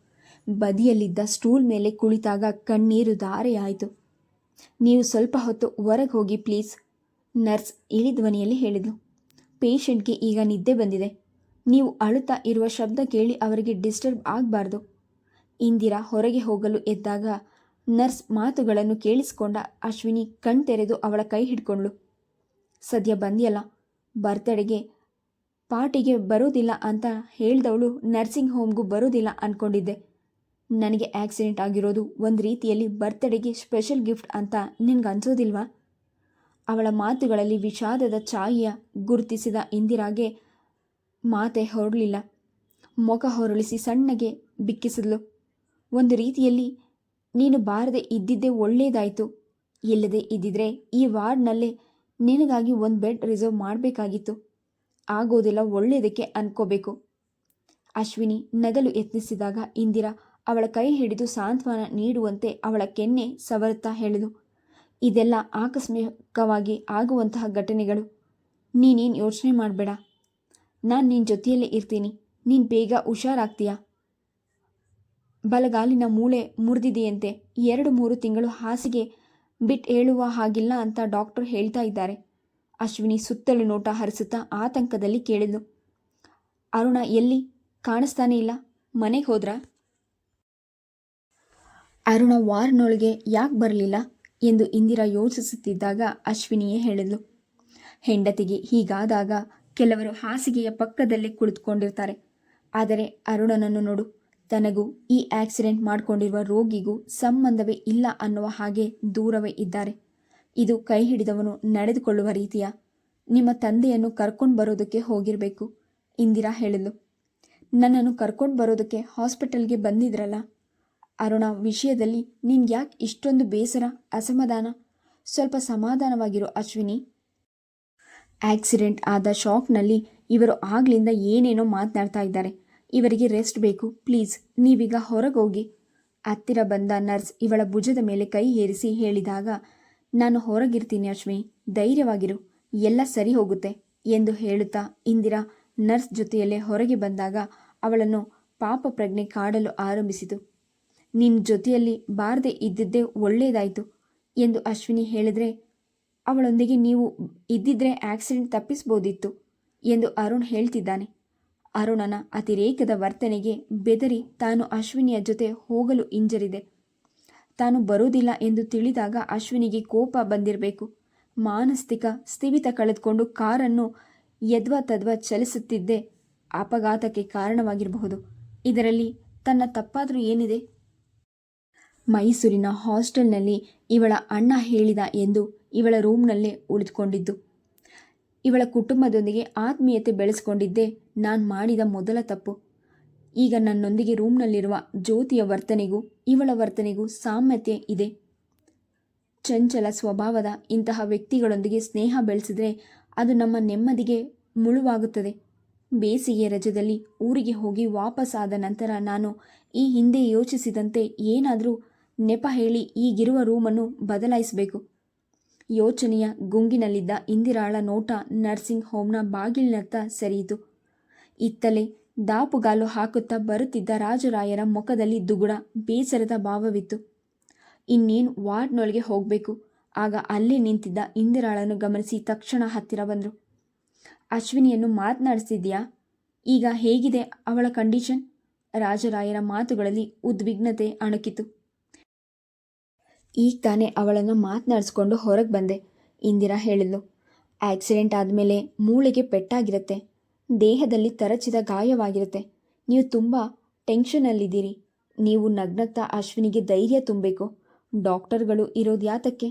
ಬದಿಯಲ್ಲಿದ್ದ ಸ್ಟೂಲ್ ಮೇಲೆ ಕುಳಿತಾಗ ಕಣ್ಣೀರು ಧಾರೆಯಾಯಿತು. ನೀವು ಸ್ವಲ್ಪ ಹೊತ್ತು ಹೊರಗೆ ಹೋಗಿ ಪ್ಲೀಸ್, ನರ್ಸ್ ಇಳಿಧ್ವನಿಯಲ್ಲಿ ಹೇಳಿದ್ಲು ಪೇಷಂಟ್ಗೆ ಈಗ ನಿದ್ದೆ ಬಂದಿದೆ. ನೀವು ಅಳುತ್ತಾ ಇರುವ ಶಬ್ದ ಕೇಳಿ ಅವರಿಗೆ ಡಿಸ್ಟರ್ಬ್ ಆಗಬಾರ್ದು. ಇಂದಿರಾ ಹೊರಗೆ ಹೋಗಲು ಎದ್ದಾಗ ನರ್ಸ್ ಮಾತುಗಳನ್ನು ಕೇಳಿಸಿಕೊಂಡ ಅಶ್ವಿನಿ ಕಣ್ತೆರೆದು ಅವಳ ಕೈ ಹಿಡ್ಕೊಂಡ್ಳು. ಸದ್ಯ ಬಂದಿಯಲ್ಲ, ಬರ್ತಡೆಗೆ ಪಾರ್ಟಿಗೆ ಬರೋದಿಲ್ಲ ಅಂತ ಹೇಳ್ದವಳು ನರ್ಸಿಂಗ್ ಹೋಮ್ಗೂ ಬರೋದಿಲ್ಲ ಅಂದ್ಕೊಂಡಿದ್ದೆ ನನಗೆ ಆಕ್ಸಿಡೆಂಟ್ ಆಗಿರೋದು ಒಂದು ರೀತಿಯಲ್ಲಿ ಬರ್ತ್ಡೇಗೆ ಸ್ಪೆಷಲ್ ಗಿಫ್ಟ್ ಅಂತ ನಿನಗೆ ಅನ್ಸೋದಿಲ್ವಾ? ಅವಳ ಮಾತುಗಳಲ್ಲಿ ವಿಷಾದದ ಛಾಯೆಯ ಗುರುತಿಸಿದ ಇಂದಿರಾಗೆ ಮಾತೆ ಹೊರಡಲಿಲ್ಲ. ಮುಖ ಹೊರಳಿಸಿ ಸಣ್ಣಗೆ ಬಿಕ್ಕಿಸಿದ್ಲು. ಒಂದು ರೀತಿಯಲ್ಲಿ, ನೀನು ಬಾರದೆ ಇದ್ದಿದ್ದೇ ಒಳ್ಳೆಯದಾಯಿತು ಇಲ್ಲದೆ ಇದ್ದಿದ್ರೆ ಈ ವಾರ್ಡ್ನಲ್ಲೇ ನಿನಗಾಗಿ ಒಂದು ಬೆಡ್ ರಿಸರ್ವ್ ಮಾಡಬೇಕಾಗಿತ್ತು. ಆಗೋದಿಲ್ಲ ಒಳ್ಳೆಯದಕ್ಕೆ ಅನ್ಕೋಬೇಕು. ಅಶ್ವಿನಿ ನಗಲು ಯತ್ನಿಸಿದಾಗ ಇಂದಿರಾ ಅವಳ ಕೈ ಹಿಡಿದು ಸಾಂತ್ವನ ನೀಡುವಂತೆ ಅವಳ ಕೆನ್ನೆ ಸವರುತ್ತಾ ಹೇಳಿದು ಇದೆಲ್ಲ ಆಕಸ್ಮಿಕವಾಗಿ ಆಗುವಂತಹ ಘಟನೆಗಳು. ನೀನೇನು ಯೋಚನೆ ಮಾಡಬೇಡ. ನಾನು ನಿನ್ನ ಜೊತೆಯಲ್ಲೇ ಇರ್ತೀನಿ. ನೀನು ಬೇಗ ಹುಷಾರಾಗ್ತೀಯ? ಬಲಗಾಲಿನ ಮೂಳೆ ಮುರಿದಿದೆಯಂತೆ ಎರಡು ಮೂರು ತಿಂಗಳು ಹಾಸಿಗೆ ಬಿಟ್ಟು ಹೇಳುವ ಹಾಗಿಲ್ಲ ಅಂತ ಡಾಕ್ಟರ್ ಹೇಳ್ತಾ ಇದ್ದಾರೆ. ಅಶ್ವಿನಿ ಸುತ್ತಲೂ ನೋಟ ಹರಿಸುತ್ತಾ ಆತಂಕದಲ್ಲಿ ಕೇಳಿದ್ಲು. ಅರುಣ ಎಲ್ಲಿ? ಕಾಣಿಸ್ತಾನೆ ಇಲ್ಲ. ಮನೆಗೆ ಹೋದ್ರಾ? ಅರುಣ ವಾರ್ನೊಳಗೆ ಯಾಕೆ ಬರಲಿಲ್ಲ ಎಂದು ಇಂದಿರಾ ಯೋಚಿಸುತ್ತಿದ್ದಾಗ ಅಶ್ವಿನಿಯೇ ಹೇಳಿದ್ಲು. ಹೆಂಡತಿಗೆ ಹೀಗಾದಾಗ ಕೆಲವರು ಹಾಸಿಗೆಯ ಪಕ್ಕದಲ್ಲೇ ಕುಳಿತುಕೊಂಡಿರ್ತಾರೆ. ಆದರೆ ಅರುಣನನ್ನು ನೋಡು, ತನಗೂ ಈ ಆಕ್ಸಿಡೆಂಟ್ ಮಾಡಿಕೊಂಡಿರುವ ರೋಗಿಗೂ ಸಂಬಂಧವೇ ಇಲ್ಲ ಅನ್ನುವ ಹಾಗೆ ದೂರವೇ ಇದ್ದಾರೆ. ಇದು ಕೈ ಹಿಡಿದವನು ನಡೆದುಕೊಳ್ಳುವ ರೀತಿಯ. ನಿಮ್ಮ ತಂದೆಯನ್ನು ಕರ್ಕೊಂಡು ಬರೋದಕ್ಕೆ ಹೋಗಿರಬೇಕು, ಇಂದಿರಾ ಹೇಳಿದ್ಲು. ನನ್ನನ್ನು ಕರ್ಕೊಂಡು ಬರೋದಕ್ಕೆ ಹಾಸ್ಪಿಟಲ್ಗೆ ಬಂದಿದ್ರಲ್ಲ ಅರುಣ ವಿಷಯದಲ್ಲಿ ನಿನ್ಗ್ಯಾಕೆ ಇಷ್ಟೊಂದು ಬೇಸರ, ಅಸಮಾಧಾನ? ಸ್ವಲ್ಪ ಸಮಾಧಾನವಾಗಿರೋ ಅಶ್ವಿನಿ. ಆಕ್ಸಿಡೆಂಟ್ ಆದ ಶಾಕ್ನಲ್ಲಿ ಇವರು ಆಗ್ಲಿಂದ ಏನೇನೋ ಮಾತನಾಡ್ತಾ ಇದ್ದಾರೆ. ಇವರಿಗೆ ರೆಸ್ಟ್ ಬೇಕು, ಪ್ಲೀಸ್. ನೀವೀಗ ಹೊರಗೋಗಿ. ಹತ್ತಿರ ಬಂದ ನರ್ಸ್ ಇವಳ ಭುಜದ ಮೇಲೆ ಕೈ ಏರಿಸಿ ಹೇಳಿದಾಗ, ನಾನು ಹೊರಗಿರ್ತೀನಿ ಅಶ್ವಿನಿ, ಧೈರ್ಯವಾಗಿರು. ಎಲ್ಲ ಸರಿ ಹೋಗುತ್ತೆ ಎಂದು ಹೇಳುತ್ತಾ ಇಂದಿರಾ ನರ್ಸ್ ಜೊತೆಯಲ್ಲೇ ಹೊರಗೆ ಬಂದಾಗ ಅವಳನ್ನು ಪಾಪ ಪ್ರಜ್ಞೆ ಕಾಡಲು ಆರಂಭಿಸಿತು. ನಿನ್ನ ಜೊತೆಯಲ್ಲಿ ಬಾರದೆ ಇದ್ದಿದ್ದೇ ಒಳ್ಳೆಯದಾಯಿತು ಎಂದು ಅಶ್ವಿನಿ ಹೇಳಿದರೆ, ಅವಳೊಂದಿಗೆ ನೀವು ಇದ್ದಿದ್ರೆ ಆಕ್ಸಿಡೆಂಟ್ ತಪ್ಪಿಸ್ಬೋದಿತ್ತು ಎಂದು ಅರುಣ್ ಹೇಳ್ತಿದ್ದಾನೆ. ಅರುಣನ ಅತಿರೇಕದ ವರ್ತನೆಗೆ ಬೆದರಿ ತಾನು ಅಶ್ವಿನಿಯ ಜೊತೆ ಹೋಗಲು ಹಿಂಜರಿದೆ. ತಾನು ಬರುವುದಿಲ್ಲ ಎಂದು ತಿಳಿದಾಗ ಅಶ್ವಿನಿಗೆ ಕೋಪ ಬಂದಿರಬೇಕು. ಮಾನಸಿಕ ಸ್ಥಿಮಿತ ಕಳೆದುಕೊಂಡು ಕಾರನ್ನು ಯದ್ವಾ ತದ್ವಾ ಚಲಿಸುತ್ತಿದ್ದೇ ಅಪಘಾತಕ್ಕೆ ಕಾರಣವಾಗಿರಬಹುದು. ಇದರಲ್ಲಿ ತನ್ನ ತಪ್ಪಾದರೂ ಏನಿದೆ? ಮೈಸೂರಿನ ಹಾಸ್ಟೆಲ್ನಲ್ಲಿ ಇವಳ ಅಣ್ಣ ಹೇಳಿದ ಎಂದು ಇವಳ ರೂಮ್ನಲ್ಲೇ ಉಳಿದುಕೊಂಡಿದ್ದು. ಇವಳ ಕುಟುಂಬದೊಂದಿಗೆ ಆತ್ಮೀಯತೆ ಬೆಳೆಸ್ಕೊಂಡಿದ್ದೇ ನಾನು ಮಾಡಿದ ಮೊದಲ ತಪ್ಪು. ಈಗ ನನ್ನೊಂದಿಗೆ ರೂಮ್ನಲ್ಲಿರುವ ಜ್ಯೋತಿಯ ವರ್ತನೆಗೂ ಇವಳ ವರ್ತನೆಗೂ ಸಾಮ್ಯತೆ ಇದೆ. ಚಂಚಲ ಸ್ವಭಾವದ ಇಂತಹ ವ್ಯಕ್ತಿಗಳೊಂದಿಗೆ ಸ್ನೇಹ ಬೆಳೆಸಿದ್ರೆ ಅದು ನಮ್ಮ ನೆಮ್ಮದಿಗೆ ಮುಳುವಾಗುತ್ತದೆ. ಬೇಸಿಗೆ ರಜದಲ್ಲಿ ಊರಿಗೆ ಹೋಗಿ ವಾಪಸ್ಸಾದ ನಂತರ ನಾನು ಈ ಹಿಂದೆ ಯೋಚಿಸಿದಂತೆ ಏನಾದರೂ ನೆಪ ಹೇಳಿ ಈಗಿರುವ ರೂಮನ್ನು ಬದಲಾಯಿಸಬೇಕು. ಯೋಚನೆಯ ಗುಂಗಿನಲ್ಲಿದ್ದ ಇಂದಿರಾಳ ನೋಟ ನರ್ಸಿಂಗ್ ಹೋಮ್ನ ಬಾಗಿಲಿನತ್ತ ಸರಿಯಿತು. ಇತ್ತಲೇ ದಾಪುಗಾಲು ಹಾಕುತ್ತಾ ಬರುತ್ತಿದ್ದ ರಾಜರಾಯರ ಮುಖದಲ್ಲಿ ದುಗುಡ, ಬೇಸರದ ಭಾವವಿತ್ತು. ಇನ್ನೇನು ವಾರ್ಡ್ನೊಳಗೆ ಹೋಗಬೇಕು? ಆಗ ಅಲ್ಲೇ ನಿಂತಿದ್ದ ಇಂದಿರಾಳನ್ನು ಗಮನಿಸಿ ತಕ್ಷಣ ಹತ್ತಿರ ಬಂದರು. ಅಶ್ವಿನಿಯನ್ನು ಮಾತನಾಡಿಸಿದ್ಯಾ ಈಗ ಹೇಗಿದೆ ಅವಳ ಕಂಡೀಷನ್? ರಾಜರಾಯರ ಮಾತುಗಳಲ್ಲಿ ಉದ್ವಿಗ್ನತೆ ಅಣುಕಿತು. ಈಗ ತಾನೇ ಅವಳನ್ನು ಮಾತನಾಡಿಸ್ಕೊಂಡು ಹೊರಗೆ ಬಂದೆ, ಇಂದಿರಾ ಹೇಳಿದ್ಲು. ಆಕ್ಸಿಡೆಂಟ್ ಆದಮೇಲೆ ಮೂಳೆಗೆ ಪೆಟ್ಟಾಗಿರುತ್ತೆ. ದೇಹದಲ್ಲಿ ತರಚಿದ ಗಾಯವಾಗಿರುತ್ತೆ. ನೀವು ತುಂಬ ಟೆನ್ಷನಲ್ಲಿದ್ದೀರಿ. ನೀವು ನಗ್ನಗ್ತಾ ಅಶ್ವಿನಿಗೆ ಧೈರ್ಯ ತುಂಬಬೇಕು. ಡಾಕ್ಟರ್ಗಳು ಇರೋದು ಯಾತಕ್ಕೆ?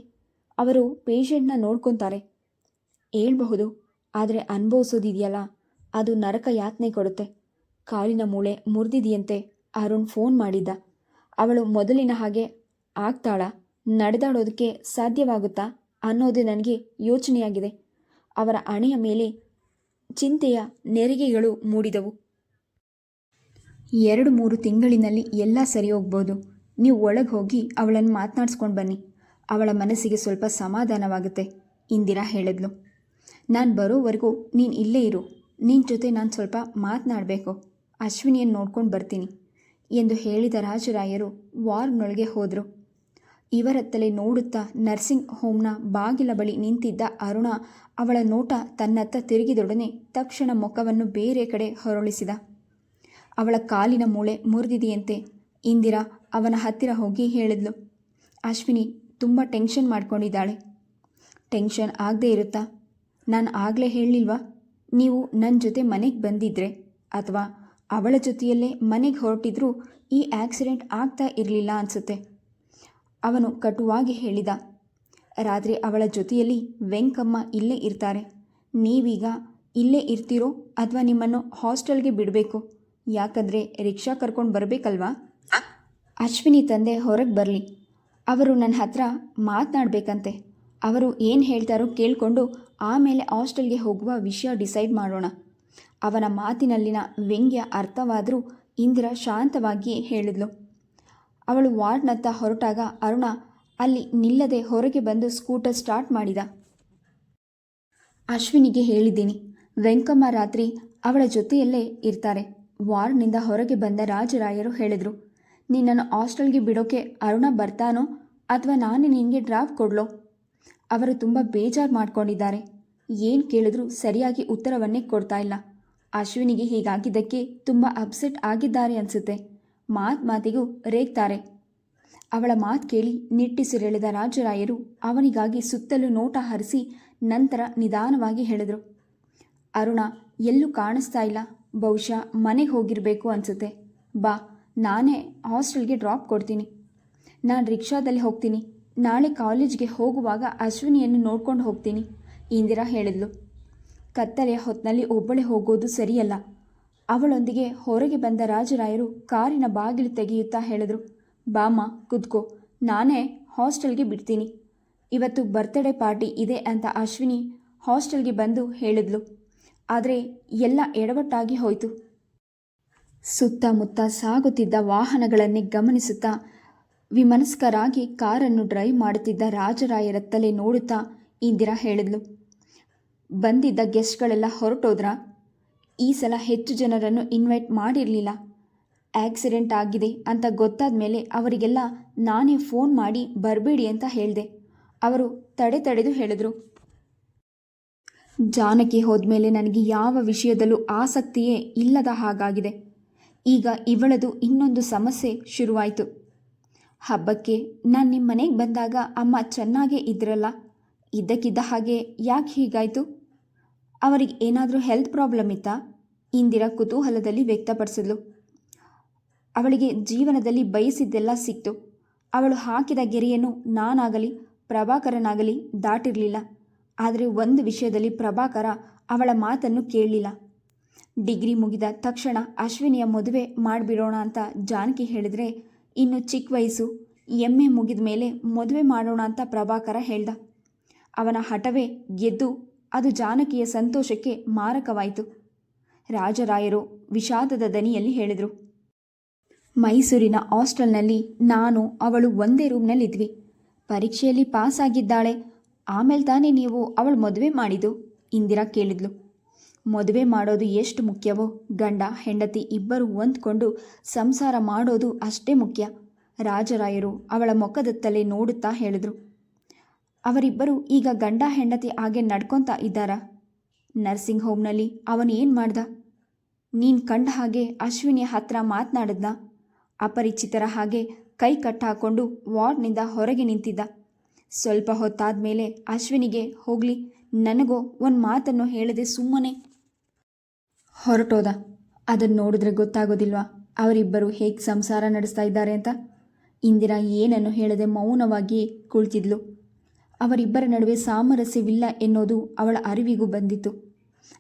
ಅವರು ಪೇಷಂಟ್ನ ನೋಡ್ಕೊತಾರೆ. ಹೇಳ್ಬಹುದು, ಆದರೆ ಅನುಭವಿಸೋದಿದೆಯಲ್ಲ. ಅದು ನರಕ ಯಾತನೆ ಕೊಡುತ್ತೆ. ಕಾಲಿನ ಮೂಳೆ ಮುರಿದಿದೆಯಂತೆ ಅರುಣ್ ಫೋನ್ ಮಾಡಿದ್ದ. ಅವಳು ಮೊದಲಿನ ಹಾಗೆ ಆಗ್ತಾಳ. ನಡೆದಾಡೋದಕ್ಕೆ ಸಾಧ್ಯವಾಗುತ್ತಾ ಅನ್ನೋದು ನನಗೆ ಯೋಚನೆಯಾಗಿದೆ. ಅವರ ಹಣೆಯ ಮೇಲೆ ಚಿಂತೆಯ ನೆರಿಗೆಗಳು ಮೂಡಿದವು. ಎರಡು ಮೂರು ತಿಂಗಳಿನಲ್ಲಿ ಎಲ್ಲ ಸರಿ ಹೋಗ್ಬೋದು. ನೀವು ಒಳಗೆ ಹೋಗಿ ಅವಳನ್ನು ಮಾತನಾಡಿಸ್ಕೊಂಡು ಬನ್ನಿ. ಅವಳ ಮನಸ್ಸಿಗೆ ಸ್ವಲ್ಪ ಸಮಾಧಾನವಾಗುತ್ತೆ, ಇಂದಿರಾ ಹೇಳಿದ್ಲು. ನಾನು ಬರೋವರೆಗೂ ನೀನು ಇಲ್ಲೇ ಇರು. ನಿನ್ನ ಜೊತೆ ನಾನು ಸ್ವಲ್ಪ ಮಾತನಾಡಬೇಕು. ಅಶ್ವಿನಿಯನ್ನು ನೋಡ್ಕೊಂಡು ಬರ್ತೀನಿ ಎಂದು ಹೇಳಿದ ರಾಜರಾಯರು ವಾರ್ಗ್ನೊಳಗೆ ಹೋದರು. ಇವರತ್ತಲೇ ನೋಡುತ್ತಾ ನರ್ಸಿಂಗ್ ಹೋಮ್ನ ಬಾಗಿಲ ಬಳಿ ನಿಂತಿದ್ದ ಅರುಣ ಅವಳ ನೋಟ ತನ್ನತ್ತ ತಿರುಗಿದೊಡನೆ ತಕ್ಷಣ ಮುಖವನ್ನು ಬೇರೆ ಕಡೆ ಹೊರಳಿಸಿದ. ಅವಳ ಕಾಲಿನ ಮೂಳೆ ಮುರಿದಿದೆಯಂತೆ. ಇಂದಿರಾ ಅವನ ಹತ್ತಿರ ಹೋಗಿ ಹೇಳಿದ್ಲು, ಅಶ್ವಿನಿ, ತುಂಬ ಟೆನ್ಷನ್ ಮಾಡ್ಕೊಂಡಿದ್ದಾಳೆ. ಟೆನ್ಷನ್ ಆಗದೇ ಇರುತ್ತಾ? ನಾನು ಆಗಲೇ ಹೇಳಿಲ್ವಾ? ನೀವು ನನ್ನ ಜೊತೆ ಮನೆಗೆ ಬಂದಿದ್ರೆ ಅಥವಾ ಅವಳ ಜೊತೆಯಲ್ಲೇ ಮನೆಗೆ ಹೊರಟಿದ್ರೂ ಈ ಆಕ್ಸಿಡೆಂಟ್ ಆಗ್ತಾ ಇರಲಿಲ್ಲ ಅನಿಸುತ್ತೆ. ಅವನು ಕಟುವಾಗಿ ಹೇಳಿದ, ರಾತ್ರಿ ಅವಳ ಜೊತೆಯಲ್ಲಿ ವೆಂಕಮ್ಮ ಇಲ್ಲೇ ಇರ್ತಾರೆ. ನೀವೀಗ ಇಲ್ಲೇ ಇರ್ತೀರೋ ಅಥವಾ ನಿಮ್ಮನ್ನು ಹಾಸ್ಟೆಲ್ಗೆ ಬಿಡಬೇಕು? ಯಾಕಂದರೆ ರಿಕ್ಷಾ ಕರ್ಕೊಂಡು ಬರಬೇಕಲ್ವಾ? ಅಶ್ವಿನಿ ತಂದೆ ಹೊರಗೆ ಬರಲಿ. ಅವರು ನನ್ನ ಹತ್ರ ಮಾತನಾಡಬೇಕಂತೆ. ಅವರು ಏನು ಹೇಳ್ತಾರೋ ಕೇಳಿಕೊಂಡು ಆಮೇಲೆ ಹಾಸ್ಟೆಲ್ಗೆ ಹೋಗುವ ವಿಷಯ ಡಿಸೈಡ್ ಮಾಡೋಣ. ಅವನ ಮಾತಿನಲ್ಲಿನ ವ್ಯಂಗ್ಯ ಅರ್ಥವಾದರೂ ಇಂದಿರಾ ಶಾಂತವಾಗಿಯೇ ಹೇಳಿದ್ಲು. ಅವಳು ವಾರ್ಡ್ನತ್ತ ಹೊರಟಾಗ ಅರುಣ ಅಲ್ಲಿ ನಿಲ್ಲದೆ ಹೊರಗೆ ಬಂದು ಸ್ಕೂಟರ್ ಸ್ಟಾರ್ಟ್ ಮಾಡಿದ. ಅಶ್ವಿನಿಗೆ ಹೇಳಿದ್ದೀನಿ, ವೆಂಕಮ್ಮ ರಾತ್ರಿ ಅವಳ ಜೊತೆಯಲ್ಲೇ ಇರ್ತಾರೆ. ವಾರ್ಡ್ನಿಂದ ಹೊರಗೆ ಬಂದ ರಾಜರಾಯರು ಹೇಳಿದರು, ನಿನ್ನನ್ನು ಹಾಸ್ಟೆಲ್ಗೆ ಬಿಡೋಕೆ ಅರುಣ ಬರ್ತಾನೋ ಅಥವಾ ನಾನೇ ನಿನಗೆ ಡ್ರಾಪ್ ಕೊಡ್ಲೋ? ಅವರು ತುಂಬ ಬೇಜಾರು ಮಾಡ್ಕೊಂಡಿದ್ದಾರೆ. ಏನು ಕೇಳಿದ್ರೂ ಸರಿಯಾಗಿ ಉತ್ತರವನ್ನೇ ಕೊಡ್ತಾ ಇಲ್ಲ. ಅಶ್ವಿನಿಗೆ ಹೀಗಾಗಿದ್ದಕ್ಕೆ ತುಂಬ ಅಪ್ಸೆಟ್ ಆಗಿದ್ದಾರೆ ಅನಿಸುತ್ತೆ. ಮಾತು ಮಾತಿಗೂ ರೇಗ್ತಾರೆ. ಅವಳ ಮಾತು ಕೇಳಿ ನಿಟ್ಟಿಸಿರೆಳೆದ ರಾಜರಾಯರು ಅವನಿಗಾಗಿ ಸುತ್ತಲೂ ನೋಟ ಹರಿಸಿ ನಂತರ ನಿಧಾನವಾಗಿ ಹೇಳಿದರು. ಅರುಣ, ಎಲ್ಲೂ ಕಾಣಿಸ್ತಾ ಇಲ್ಲ. ಬಹುಶಃ ಮನೆಗೆ ಹೋಗಿರಬೇಕು ಅನಿಸುತ್ತೆ. ಬಾ, ನಾನೇ ಹಾಸ್ಟೆಲ್ಗೆ ಡ್ರಾಪ್ ಕೊಡ್ತೀನಿ. ನಾನು ರಿಕ್ಷಾದಲ್ಲಿ ಹೋಗ್ತೀನಿ. ನಾಳೆ ಕಾಲೇಜ್ಗೆ ಹೋಗುವಾಗ ಅಶ್ವಿನಿಯನ್ನು ನೋಡ್ಕೊಂಡು ಹೋಗ್ತೀನಿ, ಇಂದಿರಾ ಹೇಳಿದ್ಲು. ಕತ್ತಲೆಯ ಹೊತ್ತಿನಲ್ಲಿ ಒಬ್ಬಳೆ ಹೋಗೋದು ಸರಿಯಲ್ಲ. ಅವಳೊಂದಿಗೆ ಹೊರಗೆ ಬಂದ ರಾಜರಾಯರು ಕಾರಿನ ಬಾಗಿಲು ತೆಗೆಯುತ್ತಾ ಹೇಳಿದರು ಬಾಮ ಕುದ್ಕೋ ನಾನೇ ಹಾಸ್ಟೆಲ್ಗೆ ಬಿಡ್ತೀನಿ. ಇವತ್ತು ಬರ್ತ್ಡೇ ಪಾರ್ಟಿ ಇದೆ ಅಂತ ಅಶ್ವಿನಿ ಹಾಸ್ಟೆಲ್ಗೆ ಬಂದು ಹೇಳಿದ್ಲು. ಆದರೆ ಎಲ್ಲ ಎಡವಟ್ಟಾಗಿ ಹೋಯಿತು. ಸುತ್ತಮುತ್ತ ಸಾಗುತ್ತಿದ್ದ ವಾಹನಗಳನ್ನೇ ಗಮನಿಸುತ್ತಾ ವಿಮನಸ್ಕರಾಗಿ ಕಾರನ್ನು ಡ್ರೈವ್ ಮಾಡುತ್ತಿದ್ದ ರಾಜರಾಯರತ್ತಲೇ ನೋಡುತ್ತಾ ಇಂದಿರಾ ಹೇಳಿದ್ಲು, ಬಂದಿದ್ದ ಗೆಸ್ಟ್ಗಳೆಲ್ಲ ಹೊರಟೋದ್ರಾ? ಈ ಸಲ ಹೆಚ್ಚು ಜನರನ್ನು ಇನ್ವೈಟ್ ಮಾಡಿರಲಿಲ್ಲ. ಆಕ್ಸಿಡೆಂಟ್ ಆಗಿದೆ ಅಂತ ಗೊತ್ತಾದ ಮೇಲೆ ಅವರಿಗೆಲ್ಲ ನಾನೇ ಫೋನ್ ಮಾಡಿ ಬರಬೇಡಿ ಅಂತ ಹೇಳಿದೆ. ಅವರು ತಡೆ ತಡೆದು ಹೇಳಿದರು. ಜಾನಕಿ ಹೋದ್ಮೇಲೆ ನನಗೆ ಯಾವ ವಿಷಯದಲ್ಲೂ ಆಸಕ್ತಿಯೇ ಇಲ್ಲದ ಹಾಗಾಗಿದೆ. ಈಗ ಇವಳದು ಇನ್ನೊಂದು ಸಮಸ್ಯೆ ಶುರುವಾಯಿತು. ಹಬ್ಬಕ್ಕೆ ನಾನು ನಿಮ್ಮ ಮನೆಗೆ ಬಂದಾಗ ಅಮ್ಮ ಚೆನ್ನಾಗೇ ಇದ್ರಲ್ಲ? ಇದ್ದಕ್ಕಿದ್ದ ಹಾಗೆ ಯಾಕೆ ಹೀಗಾಯಿತು? ಅವರಿಗೆ ಏನಾದರೂ ಹೆಲ್ತ್ ಪ್ರಾಬ್ಲಮ್ ಇತ್ತಾ? ಇಂದಿರಾ ಕುತೂಹಲದಲ್ಲಿ ವ್ಯಕ್ತಪಡಿಸಿದ್ಲು. ಅವಳಿಗೆ ಜೀವನದಲ್ಲಿ ಬಯಸಿದ್ದೆಲ್ಲ ಸಿಕ್ತು. ಅವಳು ಹಾಕಿದ ಗೆರೆಯನ್ನು ನಾನಾಗಲಿ, ಪ್ರಭಾಕರನಾಗಲಿ ದಾಟಿರಲಿಲ್ಲ. ಆದರೆ ಒಂದು ವಿಷಯದಲ್ಲಿ ಪ್ರಭಾಕರ ಅವಳ ಮಾತನ್ನು ಕೇಳಲಿಲ್ಲ. ಡಿಗ್ರಿ ಮುಗಿದ ತಕ್ಷಣ ಅಶ್ವಿನಿಯ ಮದುವೆ ಮಾಡಿಬಿಡೋಣ ಅಂತ ಜಾನಕಿ ಹೇಳಿದರೆ ಇನ್ನು ಚಿಕ್ಕ ವಯಸ್ಸು ಎಮ್ಮೆ ಮುಗಿದ ಮೇಲೆ ಮದುವೆ ಮಾಡೋಣ ಅಂತ ಪ್ರಭಾಕರ ಹೇಳ್ದ. ಅವನ ಹಠವೇ ಗೆದ್ದು ಅದು ಜಾನಕಿಯ ಸಂತೋಷಕ್ಕೆ ಮಾರಕವಾಯಿತು. ರಾಜರಾಯರು ವಿಷಾದದ ದನಿಯಲ್ಲಿ ಹೇಳಿದರು, ಮೈಸೂರಿನ ಹಾಸ್ಟೆಲ್ನಲ್ಲಿ ನಾನು ಅವಳು ಒಂದೇ ರೂಮ್ನಲ್ಲಿದ್ವಿ. ಪರೀಕ್ಷೆಯಲ್ಲಿ ಪಾಸ್ ಆಗಿದ್ದಾಳೆ. ಆಮೇಲೆ ತಾನೇ ನೀವು ಅವಳು ಮದುವೆ ಮಾಡಿದ್ದು? ಇಂದಿರಾ ಕೇಳಿದ್ಲು. ಮದುವೆ ಮಾಡೋದು ಎಷ್ಟು ಮುಖ್ಯವೋ? ಗಂಡ, ಹೆಂಡತಿ ಇಬ್ಬರು ಹೊಂದ್ಕೊಂಡು ಸಂಸಾರ ಮಾಡೋದು ಅಷ್ಟೇ ಮುಖ್ಯ, ರಾಜರಾಯರು ಅವಳ ಮುಖದತ್ತಲೇ ನೋಡುತ್ತಾ ಹೇಳಿದರು. ಅವರಿಬ್ಬರು ಈಗ ಗಂಡ ಹೆಂಡತಿ ಹಾಗೆ ನಡ್ಕೊತಾ ಇದ್ದಾರಾ. ನರ್ಸಿಂಗ್ ಹೋಮ್ನಲ್ಲಿ ಅವನು ಏನು ಮಾಡ್ದ? ನೀನು ಕಂಡ ಹಾಗೆ ಅಶ್ವಿನಿ ಹತ್ರ ಮಾತನಾಡಿದ್ನ. ಅಪರಿಚಿತರ ಹಾಗೆ ಕೈ ಕಟ್ಟಾಕೊಂಡು ವಾರ್ಡ್ನಿಂದ ಹೊರಗೆ ನಿಂತಿದ್ದ. ಸ್ವಲ್ಪ ಹೊತ್ತಾದ ಮೇಲೆ ಅಶ್ವಿನಿಗೆ ಹೋಗಲಿ, ನನಗೋ ಒಂದು ಮಾತನ್ನು ಹೇಳದೆ ಸುಮ್ಮನೆ. ಹೊರಟೋದ. ಅದನ್ನು ನೋಡಿದ್ರೆ ಗೊತ್ತಾಗೋದಿಲ್ವಾ? ಅವರಿಬ್ಬರು ಹೇಗೆ ಸಂಸಾರ ನಡೆಸ್ತಾ ಇದ್ದಾರೆ ಅಂತ? ಇಂದಿರಾ ಏನನ್ನು ಹೇಳದೆ ಮೌನವಾಗಿ ಕುಳಿತಿದ್ಲು. ಅವರಿಬ್ಬರ ನಡುವೆ ಸಾಮರಸ್ಯವಿಲ್ಲ ಎನ್ನುವುದು ಅವಳ ಅರಿವಿಗೂ ಬಂದಿತ್ತು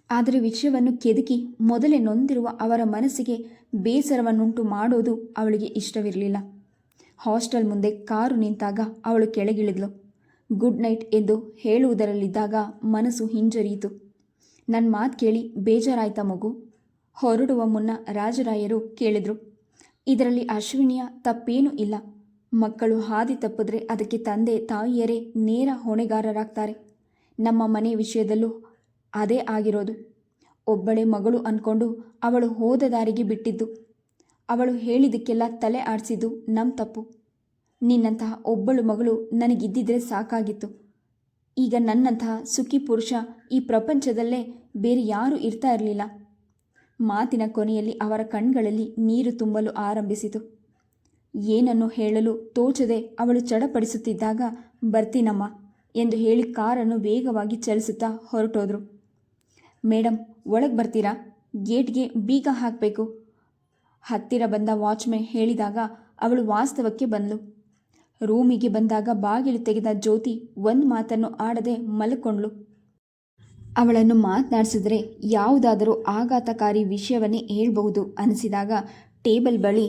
ಆದರೆ ವಿಷಯವನ್ನು ಕೆದಕಿ ಮೊದಲೇ ನೊಂದಿರುವ ಅವರ ಮನಸ್ಸಿಗೆ ಬೇಸರವನ್ನುಂಟು ಮಾಡೋದು ಅವಳಿಗೆ ಇಷ್ಟವಿರಲಿಲ್ಲ. ಹಾಸ್ಟೆಲ್ ಮುಂದೆ ಕಾರು ನಿಂತಾಗ ಅವಳು ಕೆಳಗಿಳಿದ್ಲು. ಗುಡ್ ನೈಟ್ ಎಂದು ಹೇಳುವುದರಲ್ಲಿದ್ದಾಗ ಮನಸ್ಸು ಹಿಂಜರಿಯಿತು. ನನ್ನ ಮಾತು ಕೇಳಿ ಬೇಜಾರಾಯ್ತಾ ಮಗು? ಹೊರಡುವ ಮುನ್ನ ರಾಜರಾಯರು ಕೇಳಿದರು. ಇದರಲ್ಲಿ ಅಶ್ವಿನಿಯ ತಪ್ಪೇನೂ ಇಲ್ಲ. ಮಕ್ಕಳು ಹಾದಿ ತಪ್ಪಿದ್ರೆ ಅದಕ್ಕೆ ತಂದೆ, ತಾಯಿಯರೇ ನೇರ ಹೊಣೆಗಾರರಾಗ್ತಾರೆ. ನಮ್ಮ ಮನೆ ವಿಷಯದಲ್ಲೂ ಅದೇ ಆಗಿರೋದು. ಒಬ್ಬಳೇ ಮಗಳು ಅಂದ್ಕೊಂಡು ಅವಳು ಹೋದ ದಾರಿಗೆ ಬಿಟ್ಟಿದ್ದು. ಅವಳು ಹೇಳಿದ್ದಕ್ಕೆಲ್ಲ ತಲೆ ಆಡಿಸಿದ್ದು ನಮ್ಮ ತಪ್ಪು. ನಿನ್ನಂತಹ ಒಬ್ಬಳು ಮಗಳು ನನಗಿದ್ದಿದ್ರೆ ಸಾಕಾಗಿತ್ತು. ಈಗ ನನ್ನಂತಹ ಸುಖಿ ಪುರುಷ ಈ ಪ್ರಪಂಚದಲ್ಲೇ ಬೇರೆ ಯಾರೂ ಇರ್ತಾ ಇರಲಿಲ್ಲ. ಮಾತಿನ ಕೊನೆಯಲ್ಲಿ ಅವರ ಕಣ್ಗಳಲ್ಲಿ ನೀರು ತುಂಬಲು ಆರಂಭಿಸಿತು. ಏನನ್ನು ಹೇಳಲು ತೋಚದೆ ಅವಳು ಚಡಪಡಿಸುತ್ತಿದ್ದಾಗ ಬರ್ತೀನಮ್ಮ ಎಂದು ಹೇಳಿ ಕಾರನ್ನು ವೇಗವಾಗಿ ಚಲಿಸುತ್ತಾ ಹೊರಟೋದ್ರು. ಮೇಡಮ್ ಒಳಗೆ ಬರ್ತೀರಾ? ಗೇಟ್ಗೆ ಬೀಗ ಹಾಕಬೇಕು. ಹತ್ತಿರ ಬಂದ ವಾಚ್ಮೆನ್ ಹೇಳಿದಾಗ ಅವಳು ವಾಸ್ತವಕ್ಕೆ ಬಂದಳು ರೂಮಿಗೆ ಬಂದಾಗ ಬಾಗಿಲು ತೆಗೆದ ಜ್ಯೋತಿ ಒಂದು ಮಾತನ್ನು ಆಡದೆ ಮಲ್ಕೊಂಡ್ಳು ಅವಳನ್ನು ಮಾತನಾಡಿಸಿದ್ರೆ ಯಾವುದಾದರೂ ಆಘಾತಕಾರಿ ವಿಷಯವನ್ನೇ ಹೇಳಬಹುದು ಅನಿಸಿದಾಗ ಟೇಬಲ್ ಬಳಿ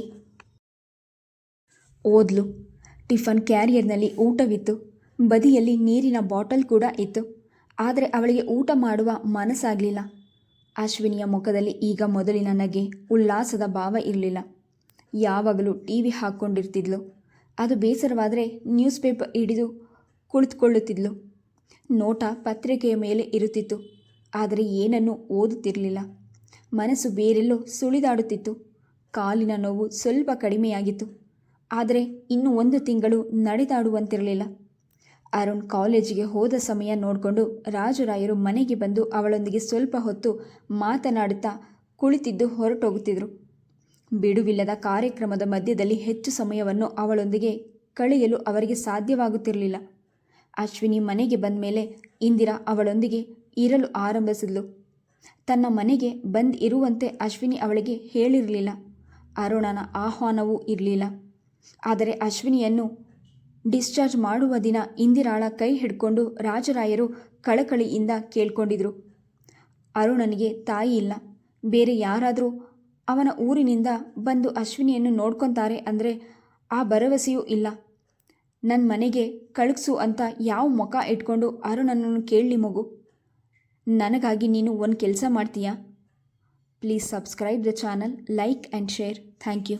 ಓದ್ಲು. ಟಿಫನ್ ಕ್ಯಾರಿಯರ್ನಲ್ಲಿ ಊಟವಿತ್ತು. ಬದಿಯಲ್ಲಿ ನೀರಿನ ಬಾಟಲ್ ಕೂಡ ಇತ್ತು. ಆದರೆ ಅವಳಿಗೆ ಊಟ ಮಾಡುವ ಮನಸ್ಸಾಗಲಿಲ್ಲ. ಅಶ್ವಿನಿಯ ಮುಖದಲ್ಲಿ ಈಗ ಮೊದಲಿನ ನಗೆ, ಉಲ್ಲಾಸದ ಭಾವ ಇರಲಿಲ್ಲ. ಯಾವಾಗಲೂ ಟಿ ವಿ ಹಾಕ್ಕೊಂಡಿರ್ತಿದ್ಲು. ಅದು ಬೇಸರವಾದರೆ ನ್ಯೂಸ್ ಪೇಪರ್ ಹಿಡಿದು ಕುಳಿತುಕೊಳ್ಳುತ್ತಿದ್ಲು. ನೋಟ ಪತ್ರಿಕೆಯ ಮೇಲೆ ಇರುತ್ತಿತ್ತು. ಆದರೆ ಏನನ್ನೂ ಓದುತ್ತಿರಲಿಲ್ಲ. ಮನಸ್ಸು ಬೇರೆಲ್ಲೋ ಸುಳಿದಾಡುತ್ತಿತ್ತು. ಕಾಲಿನ ನೋವು ಸ್ವಲ್ಪ ಕಡಿಮೆಯಾಗಿತ್ತು. ಆದರೆ ಇನ್ನು ಒಂದು ತಿಂಗಳು ನಡೆದಾಡುವಂತಿರಲಿಲ್ಲ. ಅರುಣ್ ಕಾಲೇಜಿಗೆ ಹೋದ ಸಮಯ ನೋಡಿಕೊಂಡು ರಾಜರಾಯರು ಮನೆಗೆ ಬಂದು ಅವಳೊಂದಿಗೆ ಸ್ವಲ್ಪ ಹೊತ್ತು ಮಾತನಾಡುತ್ತಾ ಕುಳಿತಿದ್ದು ಹೊರಟೋಗುತ್ತಿದ್ದರು ಬಿಡುವಿಲ್ಲದ ಕಾರ್ಯಕ್ರಮದ ಮಧ್ಯದಲ್ಲಿ ಹೆಚ್ಚು ಸಮಯವನ್ನು ಅವಳೊಂದಿಗೆ ಕಳೆಯಲು ಅವರಿಗೆ ಸಾಧ್ಯವಾಗುತ್ತಿರಲಿಲ್ಲ. ಅಶ್ವಿನಿ ಮನೆಗೆ ಬಂದ ಮೇಲೆ ಇಂದಿರಾ ಅವಳೊಂದಿಗೆ ಇರಲು ಆರಂಭಿಸಿದ್ಲು. ತನ್ನ ಮನೆಗೆ ಬಂದ್ ಇರುವಂತೆ ಅಶ್ವಿನಿ ಅವಳಿಗೆ ಹೇಳಿರಲಿಲ್ಲ. ಅರುಣನ ಆಹ್ವಾನವೂ ಇರಲಿಲ್ಲ. ಆದರೆ ಅಶ್ವಿನಿಯನ್ನು ಡಿಸ್ಚಾರ್ಜ್ ಮಾಡುವ ದಿನ ಇಂದಿರಾಳ ಕೈ ಹಿಡ್ಕೊಂಡು ರಾಜರಾಯರು ಕಳಕಳಿಯಿಂದ ಕೇಳ್ಕೊಂಡಿದ್ರು. ಅರುಣನಿಗೆ ತಾಯಿ ಇಲ್ಲ. ಬೇರೆ ಯಾರಾದರೂ ಅವನ ಊರಿನಿಂದ ಬಂದು ಅಶ್ವಿನಿಯನ್ನು ನೋಡ್ಕೊತಾರೆ ಅಂದರೆ ಆ ಭರವಸೆಯೂ ಇಲ್ಲ. ನನ್ನ ಮನೆಗೆ ಕಳಿಸು ಅಂತ ಯಾವ ಮುಖ ಇಟ್ಕೊಂಡು ಅರುಣನನ್ನು ಕೇಳಲಿ ಮಗು. ನನಗಾಗಿ ನೀನು ಒಂದು ಕೆಲಸ ಮಾಡ್ತೀಯಾ? Please subscribe the channel, like and share. Thank you.